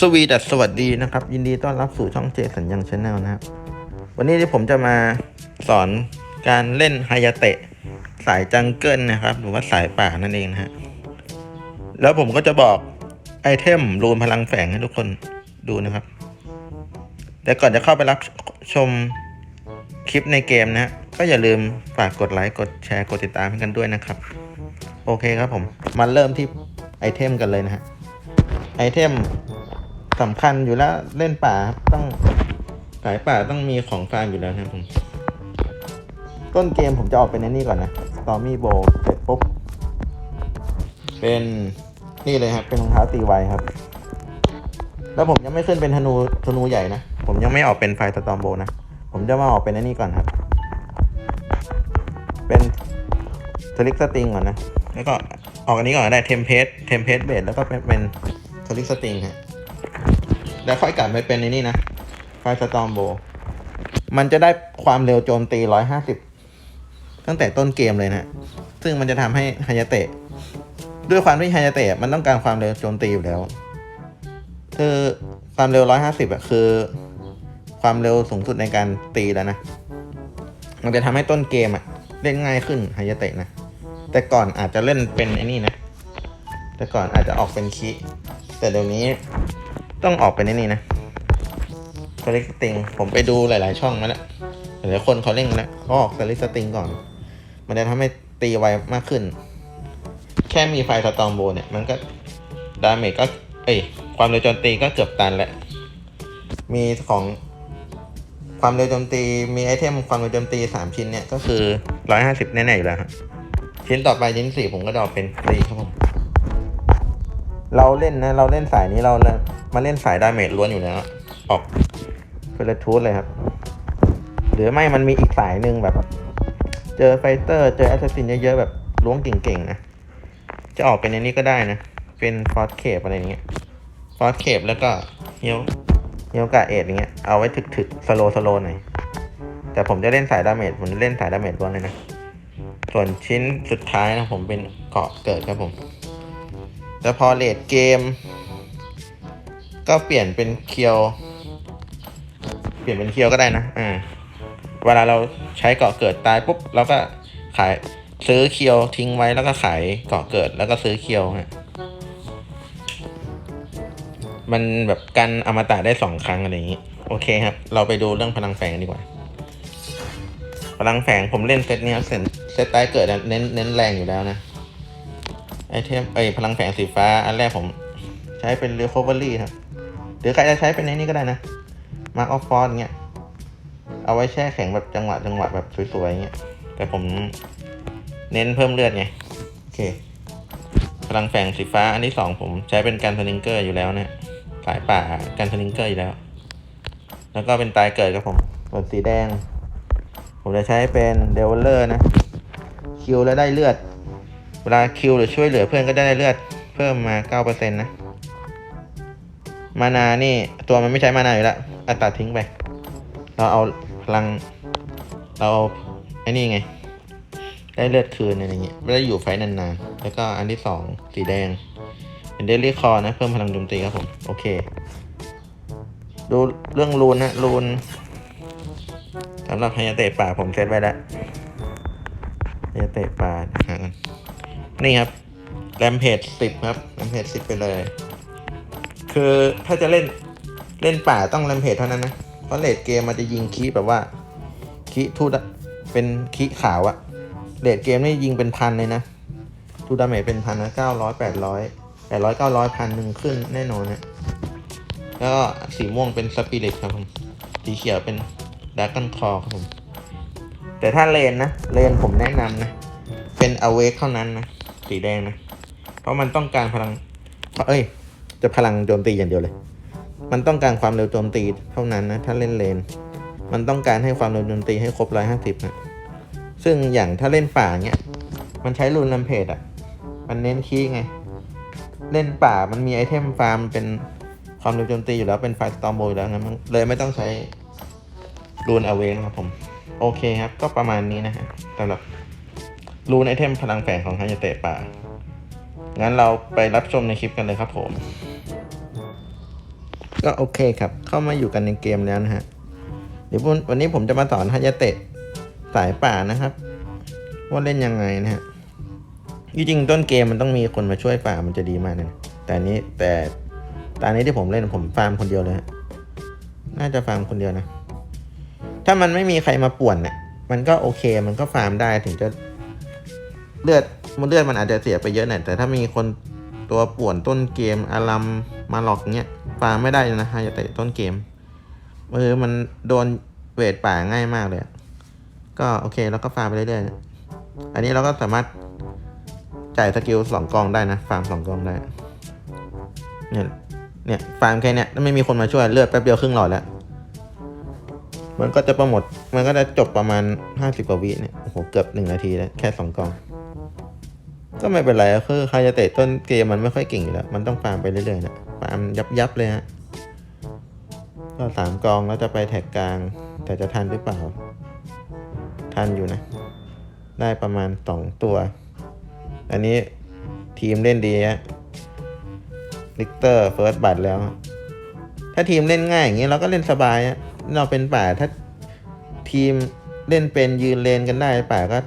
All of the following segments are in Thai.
สวีดัสสวัสดีนะครับ ยินดีต้อนรับสู่ช่องเจสัญญังชาแนลนะครับ วันนี้ที่ผมจะมาสอนการเล่นไฮยาเตะ สายจังเกิลนะครับ หรือว่าสายป่านั่นเองนะฮะแล้วผมก็จะบอกไอเทมรูนพลังแฝงให้ทุกคนดูนะครับ แต่ก่อนจะเข้าไปรับชมคลิปในเกมนะฮะก็อย่าลืมฝากกดไลค์กดแชร์กดติดตามให้กันด้วยนะครับ โอเคครับผมมาเริ่มที่ไอเทมกันเลยนะฮะไอเทม สำคัญอยู่แล้วเล่นป่าครับต้องสายป่าต้องมีของฟาร์มอยู่แล้วนะครับผมต้นเกมผมจะออกเป็นนนี้ก่อนนะสตอมี่โบเสร็จปุ๊บ เป็นนี่เลยครับ เป็นรองเท้าตีไวครับ แล้วผมยังไม่ขึ้นเป็นธนูธนูใหญ่นะ ผมยังไม่ออกเป็นไฟสตอมโบนะ ผมจะมาออกเป็นอันนี้ก่อนครับ เป็นสลิกสติงก่อนนะ แล้วก็ออกอันนี้ก่อนได้เทมเพสเทมเพสเบสแล้วก็เป็นเป็นสลิกสติงฮะ แล้วค่อยกลับไปเป็นในนี่นะไฟสตอมโบ มันจะได้ความเร็วโจมตี150ตั้งแต่ต้นเกมเลยนะ ซึ่งมันจะทำให้ฮายาเตะ ด้วยความที่ฮายาเตะมันต้องการความเร็วโจมตีอยู่แล้ว คือความเร็ว150อะคือ ความเร็วสูงสุดในการตีแล้วนะ มันจะทำให้ต้นเกมอะเล่นง่ายขึ้นฮายาเตะนะ แต่ก่อนอาจจะเล่นเป็นไอ้นี่นะ แต่ก่อนอาจจะออกเป็นคีแต่เดี๋ยวนี้ ต้องออกเป็นไอ้นี่นะสลิกสติงผมไปดูหลาย ๆ ช่องมาแล้วหลายๆคนเขาเล่นกันแล้วเขาออกสลิสติงก่อน มันจะทำให้ตีไวมากขึ้น แค่มีไฟสตอมโบเนี่ย มันก็ดาเมจก็ เอ้ย ความเร็วโจมตีก็เกือบตันแล้ว มีของความเร็วโจมตีมีไอเทมความเร็วโจมตีสามชิ้นเนี่ย ก็คือร้อยห้าสิบแน่ๆอยู่แล้วครับชิ้นต่อไปชิ้นสี่ผมก็จะออกเป็นฟรีครับผม เราเล่นนะ เราเล่นสายนี้เรามาเล่นสายดาเมจล้วนอยู่แล้วออกเฟรทูธเลยครับ หรือไม่มันมีอีกสายหนึ่งแบบ เจอไฟเตอร์ เจอแอสซัสซินเยอะๆแบบล้วงเก่งๆนะ จะออกเป็นในนี้ก็ได้นะ เป็นฟอสเคปอะไรเงี้ยฟอสเคปแล้วก็เฮียวเฮียวกาเอ็ดอย่างเงี้ยเอาไว้ถึกๆสโลสโลหน่อยแต่ผมจะเล่นสายดาเมจผมจะเล่นสายดาเมจล้วนเลยนะ ส่วนชิ้นสุดท้ายนะผมเป็นเกาะเกิดครับผม แต่พอเลดเกม ก็เปลี่ยนเป็นเคียว เปลี่ยนเป็นเคียวก็ได้นะอ่าเวลาเราใช้เกาะเกิดตายปุ๊บเราก็ขายซื้อเคียวทิ้งไว้แล้วก็ขายเกาะเกิดแล้วก็ซื้อเคียวฮะมันแบบกันอมตะได้สองครั้งอะไรอย่างนี้ โอเคครับ เราไปดูเรื่องพลังแฝงดีกว่า พลังแฝงผมเล่นเซตนี้ครับเซตเซตตายเกิดเน้นเน้นแรงอยู่แล้วนะ ไอเทมไอยพลังแฝงสีฟ้า อันแรกผมใช้เป็น recovery ครับ หรือใครจะใช้เป็นในนี้ก็ได้นะ mark of force เงี้ย เอาไว้แช่แข็งแบบจังหวะจังหวะแบบสวยๆเงี้ย แต่ผมเน้นเพิ่มเลือดไง โอเค พลังแฝงสีฟ้า อันที่สองผมใช้เป็นการสลิงเกอร์อยู่แล้วนะสายป่าการสลิงเกอร์อยู่แล้ว แล้วก็เป็นตายเกิดครับผมส่วนสีแดง ผมจะใช้เป็นเดเวลเลอร์นะ คิวแล้วได้เลือด เวลาคิวหรือช่วยเหลือเพื่อนก็ได้เลือดเพิ่มมา 9%นะ มานานี่ ตัวมันไม่ใช้มานาอยู่แล้วอัตัดทิ้งไป เราเอาพลัง เราเอาไอ้นี่ไง ได้เลือดคืนอะไรเงี้ยไม่ได้อยู่ไฟนานๆ แล้วก็อันที่สองสีแดง เป็นเดลี่คอนะ เพิ่มพลังโจมตีครับผม โอเค ดูเรื่องรูนนะรูนสำหรับไฮยาเตะป่าผมเซตไว้แล้วไฮยาเตะป่า นี่ครับแรมเพจสิบครับแรมเพจสิบไปเลย คือถ้าจะเล่นเล่นป่าต้องแรมเพจเท่านั้นนะ เพราะเลดเกมมันจะยิงคีแบบว่าคีทูดเป็นคีขาวอะเลดเกมนี่ยิงเป็นพันเลยนะทูดาเมจเป็นพันนะเก้าร้อยแปดร้อยแปดร้อยเก้าร้อยพันหนึ่งขึ้นแน่นอนนะแล้วก็สีม่วงเป็นสปิริตครับผม สีเขียวเป็นดาร์กันคอครับผม แต่ถ้าเลนนะเลนผมแนะนำนะ เป็นอเวกเท่านั้นนะ สีแดงนะ เพราะมันต้องการพลัง เอ้ย จะพลังโจมตีอย่างเดียวเลย มันต้องการความเร็วโจมตีเท่านั้นนะ ถ้าเล่นเลน มันต้องการให้ความเร็วโจมตีให้ครบร้อยห้าสิบนะ ซึ่งอย่างถ้าเล่นป่าเนี้ย มันใช้รูนลัมเพจอะ มันเน้นคีย์ไง เล่นป่ามันมีไอเทมฟาร์มเป็นความเร็วโจมตีอยู่แล้วเป็นไฟสตอมโบอยู่แล้วงั้นมันเลยไม่ต้องใช้รูนอเวนครับผม โอเคครับ ก็ประมาณนี้นะฮะสำหรับ รูนไอเทมพลังแฝงของฮายาเตะป่า งั้นเราไปรับชมในคลิปกันเลยครับผม ก็โอเคครับ เข้ามาอยู่กันในเกมแล้วนะฮะ เดี๋ยววันวันนี้ผมจะมาสอนฮายาเตะสายป่านะครับ ว่าเล่นยังไงนะฮะจริงๆต้นเกมมันต้องมีคนมาช่วยป่ามันจะดีมากนะแต่นี้แต่ตอนนี้ที่ผมเล่นผมฟาร์มคนเดียวเลยฮะ น่าจะฟาร์มคนเดียวนะ ถ้ามันไม่มีใครมาป่วนเนี่ยมันก็โอเค มันก็ฟาร์มได้ถึงจะ เลือดมันเลือดมันอาจจะเสียไปเยอะหน่อยแต่ถ้ามีคนตัวป่วนต้นเกมอารัมมาหลอกเงี้ยฟาร์มไม่ได้นะฮายาเตะต้นเกมเออมันโดนเวทป่าง่ายมากเลย ก็โอเคแล้วก็ฟาร์มไปเรื่อยๆ อันนี้เราก็สามารถจ่ายสกิลสองกองได้นะ ฟาร์มสองกองได้ เนี่ย เนี่ย ฟาร์มแค่เนี้ยถ้าไม่มีคนมาช่วยเลือดแป๊บเดียวครึ่งหลอดแล้ว มันก็จะประหมด มันก็จะจบประมาณห้าสิบกว่าวิเนี่ย โอ้โห เกือบหนึ่งนาทีแล้ว แค่สองกอง ก็ไม่เป็นไรคือใครจะเตะต้นเกมมันไม่ค่อยเก่งอยู่แล้ว มันต้องฟาร์มไปเรื่อยๆนะฟาร์มยับยับๆเลยฮะก็สามกองแล้วจะไปแท็กกลาง แต่จะทันหรือเปล่า ทันอยู่นะ ได้ประมาณสองตัว อันนี้ทีมเล่นดีฮะลิกเตอร์เฟิร์สบัตแล้ว ถ้าทีมเล่นง่ายอย่างนี้เราก็เล่นสบายอะเราเป็นป่าถ้าทีมเล่นเป็นยืนเลนกันได้ป่าก็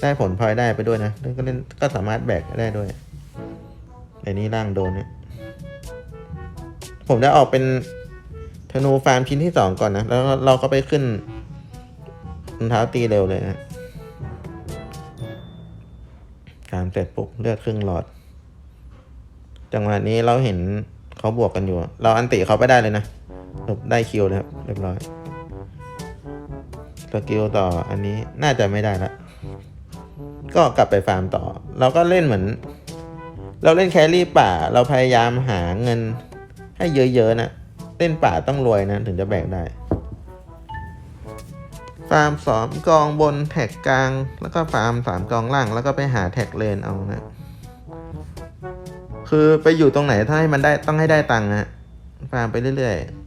ได้ผลพลอยได้ไปด้วยนะก็เล่นก็สามารถแบกได้ด้วยแต่นี้ร่างโดนเนี่ยผมได้ออกเป็นธนูฟาร์มชิ้นที่สองก่อนนะ แล้วเราก็ไปขึ้นรองเท้าตีเร็วเลยนะการเสร็จปุ๊บเลือดครึ่งหลอด จังหวะนี้เราเห็นเขาบวกกันอยู่ เราอันติเขาไปได้เลยนะหลบได้คิวเลยครับ เรียบร้อยสกิลต่ออันนี้น่าจะไม่ได้ละ ก็กลับไปฟาร์มต่อ เราก็เล่นเหมือน เราเล่นแครี่ป่า เราพยายามหาเงินให้เยอะๆนะเล่นป่าต้องรวยนะถึงจะแบกได้ ฟาร์มสองกองบนแท็กกลาง แล้วก็ฟาร์มสามกองล่าง แล้วก็ไปหาแท็กเลนเอานะ คือไปอยู่ตรงไหนถ้าให้มันได้ต้องให้ได้ตังค์ฮะฟาร์มไปเรื่อยๆ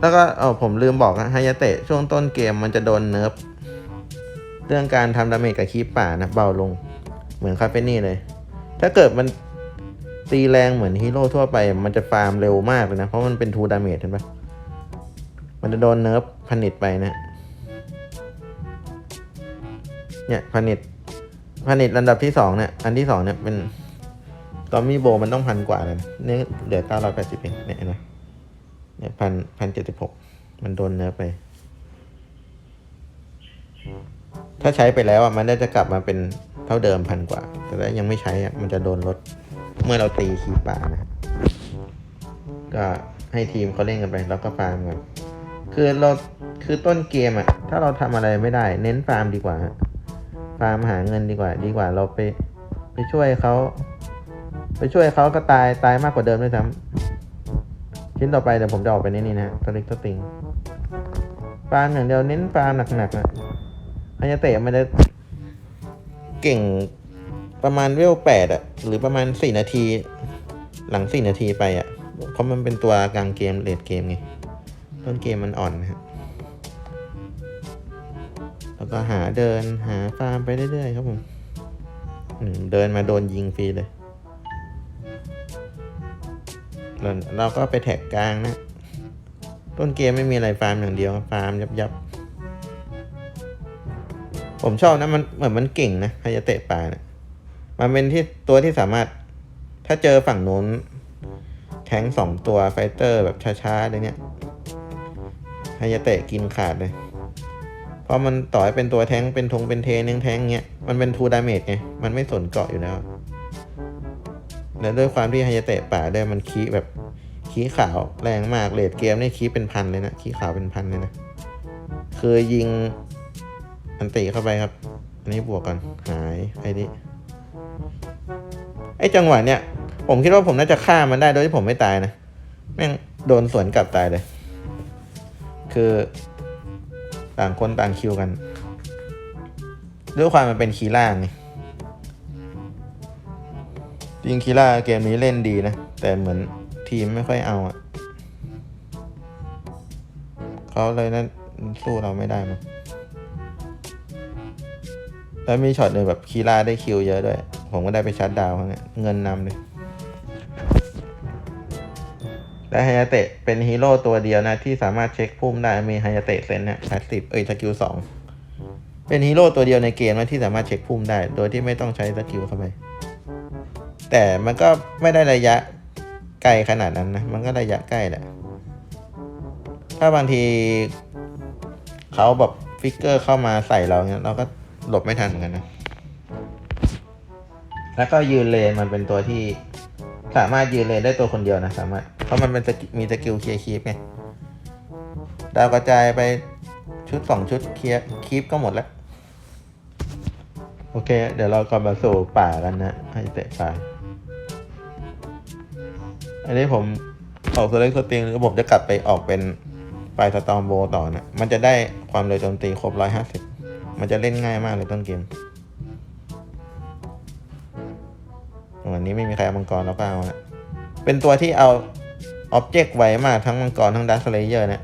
แล้วก็เออผมลืมบอกนะฮายาเตะช่วงต้นเกมมันจะโดนเนิร์ฟ เรื่องการทำดาเมจกับคีปป่านะเบาลงเหมือนคาเฟนี่เลย ถ้าเกิดมันตีแรงเหมือนฮีโร่ทั่วไป มันจะฟาร์มเร็วมากเลยนะ เพราะมันเป็นทูดาเมจเห็นปะมันจะโดนเนิร์ฟผนิตไปนะ เนี่ยผนิตผนิตระดับที่สองเนี่ย อันที่สองเนี่ยเป็นตอนมีโบมันต้องพันกว่าเลยนะเนี่ยเหลือเก้าร้อยแปดสิบเองเนี่ยนไหมเนี่ยพันพันเจ็ดสิบหกมันโดนเนื้อไป ถ้าใช้ไปแล้วอะมันได้จะกลับมาเป็นเท่าเดิมพันกว่า แต่ถ้ายังไม่ใช้อะมันจะโดนลดเมื่อเราตีคีป่านะก็ให้ทีมเขาเล่นกันไปแล้วก็ฟาร์มกันคือเราคือต้นเกมอะถ้าเราทำอะไรไม่ได้ เน้นฟาร์มดีกว่าฟาร์มหาเงินดีกว่า ดีกว่าเราไป ไปช่วยเขาไปช่วยเขาก็ตายตายมากกว่าเดิมด้วยซ้ำชิ้นต่อไปเดี๋ยวผมจะออกไปนี่นี่นะสลิกสติงฟาร์มอย่างเดียวเน้นฟาร์มหนักๆนะ ฮายาเตะมันจะเก่งประมาณเวลแปดอะหรือประมาณสี่นาที หลังสี่นาทีไปอะเพราะมันเป็นตัวกลางเกมเลดเกมไงต้นเกมมันอ่อนนะฮะแล้วก็หาเดินหาฟาร์มไปเรื่อยๆครับผมเดินมาโดนยิงฟรีเลยเราเราก็ไปแท็กกลางนะ ต้นเกมไม่มีอะไรฟาร์มอย่างเดียวฟาร์มยับยับ ผมชอบนะมันเหมือนมันเก่งนะฮายาเตะป่านะมันเป็นที่ตัวที่สามารถ ถ้าเจอฝั่งโน้นแทงสองตัวไฟเตอร์แบบช้าๆเลยเนี่ยฮายาเตะกินขาดเลย เพราะมันต่อให้เป็นตัวแทงเป็นทงเป็นเทนึงแทงเงี้ย มันเป็นทูดาเมจไง มันไม่สนเกาะอยู่แล้ว แล้วด้วยความที่ฮายาเตะป่าด้วยมันคีแบบคีขาวแรงมากเลดเกมนี่คีเป็นพันเลยนะคีขาวเป็นพันเลยนะ คือยิง อันติเข้าไปครับ อันนี้บวกกันหายไอ้นี่ไอ้จังหวะเนี้ยผมคิดว่าผมน่าจะฆ่ามันได้โดยที่ผมไม่ตายนะแม่งโดนสวนกลับตายเลย คือต่างคนต่างคิวกันด้วยความมันเป็นคีล่างไงจริงคีล่าเกมนี้เล่นดีนะ แต่เหมือนทีมไม่ค่อยเอาอะเขาเลยนั้นสู้เราไม่ได้มั้ง แล้วมีช็อตหนึ่งแบบคีล่าได้คิวเยอะด้วย ผมก็ได้ไปชัดดาวน์เขาเนี่ยเงินนำเลยและไฮยาเตะเป็นฮีโร่ตัวเดียวนะ ที่สามารถเช็คพุ่มได้มีไฮยาเตะเซนนะพาสซีฟเอ้ยสกิลสองเป็นฮีโร่ตัวเดียวในเกมนะที่สามารถเช็คพุ่มได้ โดยที่ไม่ต้องใช้สกิลเข้าไป แต่มันก็ไม่ได้ระยะไกลขนาดนั้นนะ มันก็ระยะใกล้แหละ ถ้าบางทีเขาแบบฟิกเกอร์เข้ามาใส่เราเนี่ยเราก็ หลบไม่ทันเหมือนกันนะ แล้วก็ยืนเลนมันเป็นตัวที่ สามารถยืนเลนได้ตัวคนเดียวนะสามารถ เพราะมันเป็นมีสกิลเคลียร์คีปไงดาวกระจายไปชุดสองชุดเคลียร์คีปก็หมดแล้ว โอเค เดี๋ยวเรากลับมาสู่ป่ากันนะ ให้เตะป่า อันนี้ผมออกสเล็กสติงหรือผมจะกลับไปออกเป็นไฟสตอมโบต่อนะ มันจะได้ความเร็วโจมตีครบร้อยห้าสิบ มันจะเล่นง่ายมากเลยต้นเกมวันนี้ไม่มีใครเอามังกรแล้วก็เอานะเป็นตัวที่เอาอ็อบเจกต์ไว้มากทั้งมังกรทั้งดัสเลเยอร์เนี่ย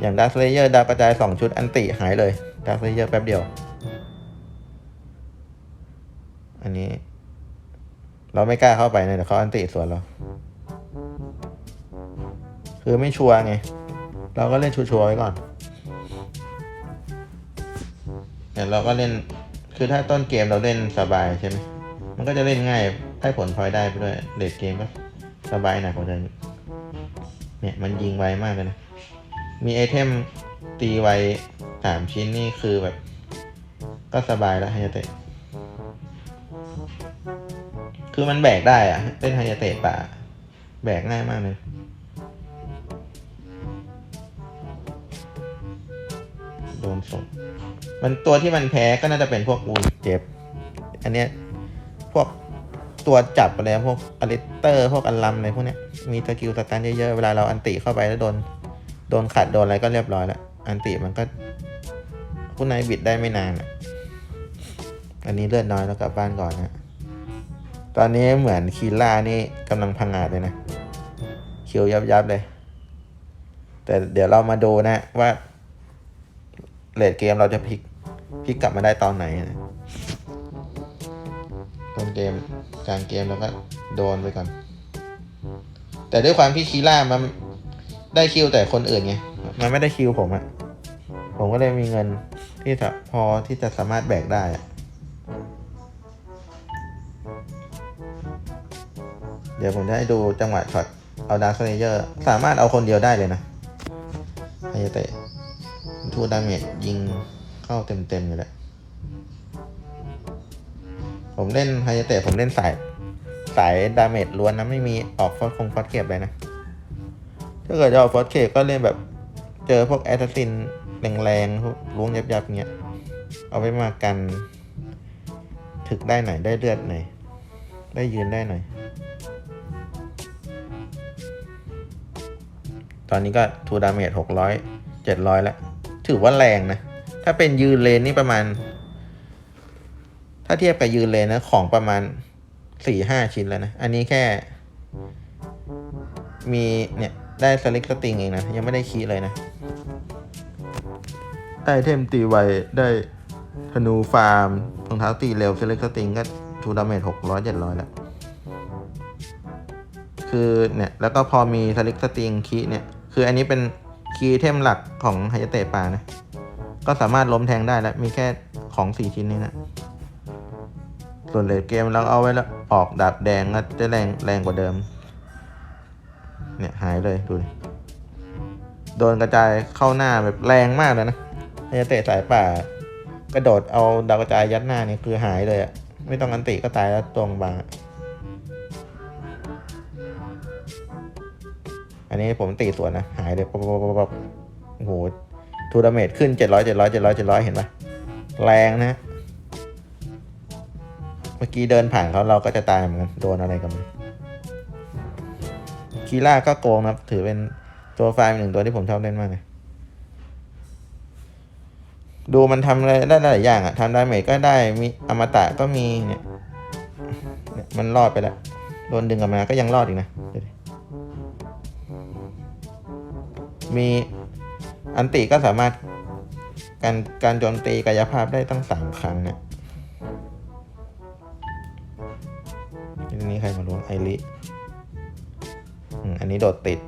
อย่างดัสเลเยอร์ดาวกระจายสองชุดอันติหายเลยดัสเลเยอร์แป๊บเดียว อันนี้ เราไม่กล้าเข้าไปนะเดี๋ยวเขาอันติสวนเรา คือไม่ชัวร์ไง เราก็เล่นชัวร์ๆไว้ก่อน เดี๋ยเราก็เล่นคือถ้าต้นเกมเราเล่นสบายใช่ไหมมันก็จะเล่นง่ายได้ผลพลอยได้ไปด้วยเลดเกมก็สบายหนักกว่าเดิมเนี่ยมันยิงไวมากเลยนะ มีไอเทมตีไวสามชิ้นนี่คือแบบ ก็สบายแล้วไฮยาเตะ คือมันแบกได้อะเล่นไฮยาเตะป่า แบกง่ายมากเลยโดนส่ง มันตัวที่มันแพ้ก็น่าจะเป็นพวกอูเจ็บ อันเนี้ยพวกตัวจับอะไรพวกอลิเตอร์ พวกอัลลัมอะไรพวกเนี้ยมีสกิลสตันเยอะๆ เวลาเราอันติเข้าไปแล้วโดน โดนขัดโดนอะไรก็เรียบร้อยแล้วอันติมันก็คุณนายบิดได้ไม่นานอะอันนี้เลือดน้อยแล้วกลับบ้านก่อนนะตอนนี้เหมือนคีล่านี่กำลังพังงาดเลยนะคิวยับยับๆเลย แต่เดี๋ยวเรามาดูนะว่าเลดเกมเราจะพลิก พลิกลับมาได้ตอนไหนนะต้นเกมกลางเกมเราก็โดนไปก่อน แต่ด้วยความที่คีล่ามันได้คิวแต่คนอื่นไง มันไม่ได้คิวผมอะผมก็เลยมีเงินที่จะพอที่จะสามารถแบกได้อะเดี๋ยวผมจะให้ดูจังหวะช็อตเอาดาร์คเลเยอร์สามารถเอาคนเดียวได้เลยนะไฮยาเตะทูดาเมจยิง เข้าเต็มๆอยู่แล้วผมเล่นไฮยเตะผมเล่นสาย สายดาเมจล้วนนะ ไม่มีออกฟอสคงฟอสเก็บเลยนะ ถ้าเกิดจะออกฟอสเก็บก็เล่นแบบ เจอพวกแอสซัสซินแรงๆพวกล้วงยับๆเงี้ย เอาไว้มากัน ถึกได้หน่อยได้เลือดหน่อยได้ยืนได้หน่อย ตอนนี้ก็ทูดาเมจหกร้อยเจ็ดร้อยแล้ว ถือว่าแรงนะ ถ้าเป็นยืนเลนนี่ประมาณ ถ้าเทียบกับยืนเลนนะ ของประมาณสี่ห้าชิ้นแล้วนะ อันนี้แค่ มีเนี่ยได้สลิกสติงเองนะ ยังไม่ได้คีเลยนะได้เทมตีไวได้ธนูฟาร์มรองเท้าตีเร็วสลิกสติงก็ทูดาเมจหกร้อยเจ็ดร้อยแล้วคือเนี่ยแล้วก็พอมีสลิกสติงคีเนี่ย คืออันนี้เป็นคีย์เทมหลักของไฮยาเตะปานะ ก็สามารถล้มแทงได้แล้ว มีแค่ของสี่ชิ้นนี้นะ ส่วนเลดเกมเราเอาไว้แล้วออกดาบแดงก็จะแรงแรงกว่าเดิม เนี่ยหายเลยดูดิโดนกระจายเข้าหน้าแบบแรงมากเลยนะไฮยาเตะสายป่ากระโดดเอาดาวกระจายยัดหน้านี่คือหายเลยอะไม่ต้องอันติก็ตายแล้วตรงบาง อันนี้ผมตีสวนนะ หายเลยปั๊บปั๊บปั๊บปั๊บโอ้โห ทูดาเมจขึ้นเจ็ดร้อยเจ็ดร้อยเจ็ดร้อยเจ็ดร้อยเห็นปะแรงนะ เมื่อกี้เดินผ่านเขาเราก็จะตายเหมือนกันโดนอะไรกันคีล่าก็โกงนะถือเป็นตัวไฟล์หนึ่งตัวที่ผมชอบเล่นมากเลยดูมันทำอะไรได้หลายอย่างอะทำดาเมจก็ได้มีอมตะก็มีเนี่ยเนี่ยมันรอดไปแล้ว โดนดึงกลับมาก็ยังรอดอีกนะ มี อันติก็สามารถการการโจมตีกายภาพได้ตั้งสามครั้งเนี่ยทีนี้ใครมาล้วงไอริอันนี้โดดติด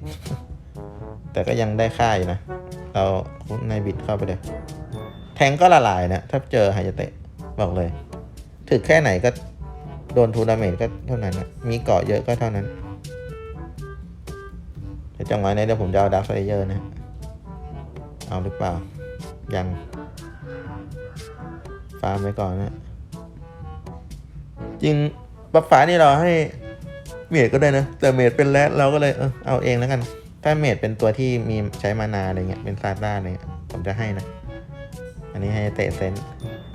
แต่ก็ยังได้ค่าอยู่นะ เราคุในบิดเข้าไปเลย แทงก็ละลายนะ ถ้าเจอไฮยเตะ บอกเลย ถึกแค่ไหนก็โดนทูดาเมจก็เท่านั้นนะมีเกาะเยอะก็เท่านั้นจังหวะนี้เดี๋ยวผมจะเอาดักไซเยอร์นะ เอาหรือเปล่า ยัง ฟาร์มไว้ก่อนนะ จริงบัฟฟ้านี่เราให้เมดก็ได้นะ แต่เมดเป็นแรดเราก็เลยเออเอาเองแล้วกัน ถ้าเมดเป็นตัวที่มีใช้มานาอะไรเงี้ย เป็นซาด้าอะไรเงี้ย ผมจะให้นะ อันนี้ให้เตะเซน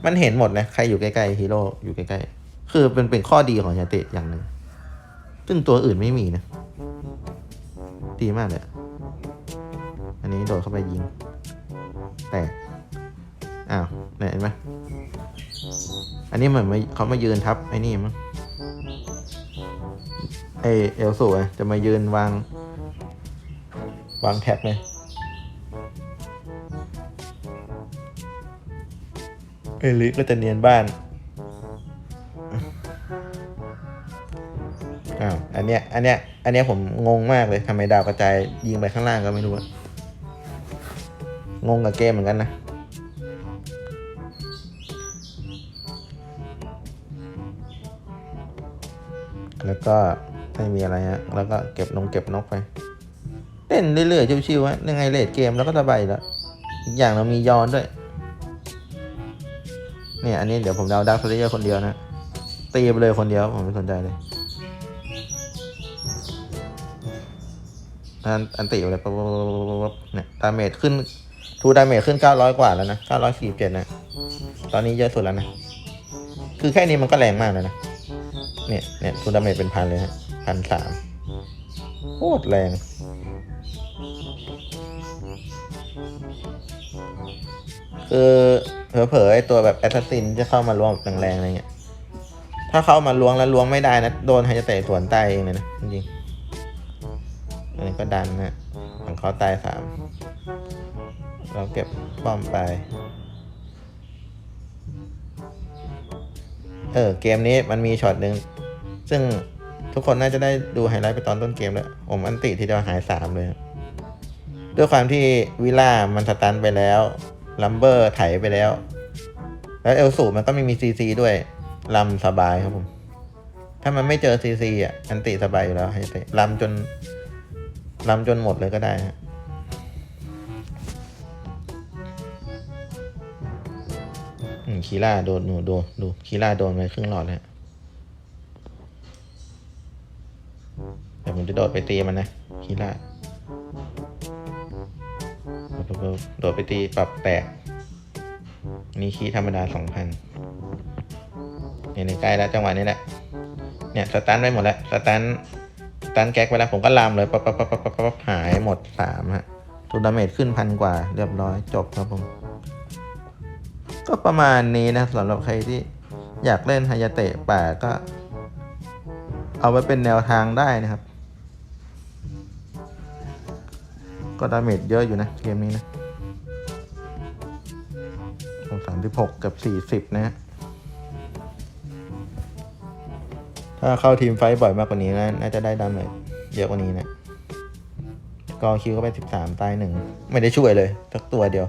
มันเห็นหมดนะ ใครอยู่ใกล้ๆฮีโร่อยู่ใกล้ๆ คือเป็นเป็นข้อดีของยาเตะอย่างหนึ่ง ซึ่งตัวอื่นไม่มีนะ ดีมากเลยอะอันนี้โดดเข้าไปยิง แตกอ้าวเห็นไหมอันนี้เหมือนมาเขามายืนทับไอ้นี่มั้งไอเอลสูอะจะมายืนวาง วางแท็บเลยเอลิก็จะเนียนบ้าน อ้าว อันเนี้ย อันเนี้ย อันเนี้ยผมงงมากเลยทำไมดาวกระจายยิงไปข้างล่างก็ไม่รู้อะ งงกับเกมเหมือนกันนะ แล้วก็ไม่มีอะไรฮะ แล้วก็เก็บนงเก็บนกไป เล่นเรื่อยๆชิวๆฮะยังไงเลดเกมแล้วก็สบายแล้ว อีกอย่างเรามียอนด้วย เนี่ย อันนี้เดี๋ยวผมเอาดักสเลเยอร์คนเดียวนะ ตีไปเลยคนเดียวผมไม่สนใจเลยอันอันติไปเลยปั๊บปั๊บปั๊บปั๊บปั๊บเนี่ยดาเมจขึ้น ทูดาเมจขึ้น 900 กว่าแล้วนะ 947 นะ ตอนนี้เยอะสุดแล้วนะ คือแค่นี้มันก็แรงมากแล้วนะ เนี่ย เนี่ยทูดาเมจเป็นพันเลยฮะพันสามโคตรแรง คือเผลอๆไอตัวแบบแอสซัสซินจะเข้ามาล้วงแรงๆอะไรเงี้ย ถ้าเข้ามาล้วงแล้วล้วงไม่ได้นะ โดนไฮจะเตะสวนตายเองเลยนะ จริงๆอันนี้ก็ดันนะของเขาตายสาม เราเก็บป้อมไป เออ เกมนี้มันมีช็อตหนึ่งซึ่งทุกคนน่าจะได้ดูไฮไลท์ไปตอนต้นเกมแล้วผมอันติทีเดียวหายสามเลย ด้วยความที่วิล่ามันสตันไปแล้วลัมเบอร์ไถไปแล้ว แล้วเอลสูมันก็ไม่มีซีซีด้วยลำสบายครับผม ถ้ามันไม่เจอซีซีอะอันติสบายอยู่แล้วให้ลำจนลำจนหมดเลยก็ได้ฮะ คีล่าโดนหนูดูดูคีล่าโดนไปครึ่งหลอดแล้วเดี๋ยวผมจะโดดไปตีมันนะคีล่าโดดไปตีปรับแตกนี่คีธรรมดาสองพันเนี่ยในใกล้แล้วจังหวะนี้แหละ เนี่ยสตันไปหมดแล้วสตันสตันแก๊กไปแล้วผมก็ลามเลยปั๊บปั๊บปั๊บปั๊บปั๊บหายหมดสามฮะทูดาเมจขึ้นพันกว่า เรียบร้อยจบครับผม ก็ประมาณนี้นะสำหรับใครที่อยากเล่นฮายาเตะป่าก็ เอาไว้เป็นแนวทางได้นะครับ ก็ดาเมจเยอะอยู่นะเกมนี้นะสามสิบหกกับสี่สิบนะฮะถ้าเข้าทีมไฟบ่อยมากกว่านี้นะน่าจะได้ดาเมจเยอะกว่านี้นะกอคิวก็ไปสิบสามตายหนึ่งไม่ได้ช่วยเลยสักตัวเดียว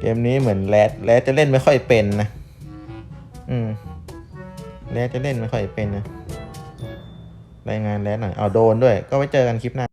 เกมนี้เหมือนแรดแรดจะเล่นไม่ค่อยเป็นนะ อืมแรดจะเล่นไม่ค่อยเป็นนะ รายงานแรดหน่อย เอาโดนด้วย ก็ไว้เจอกันคลิปหน้า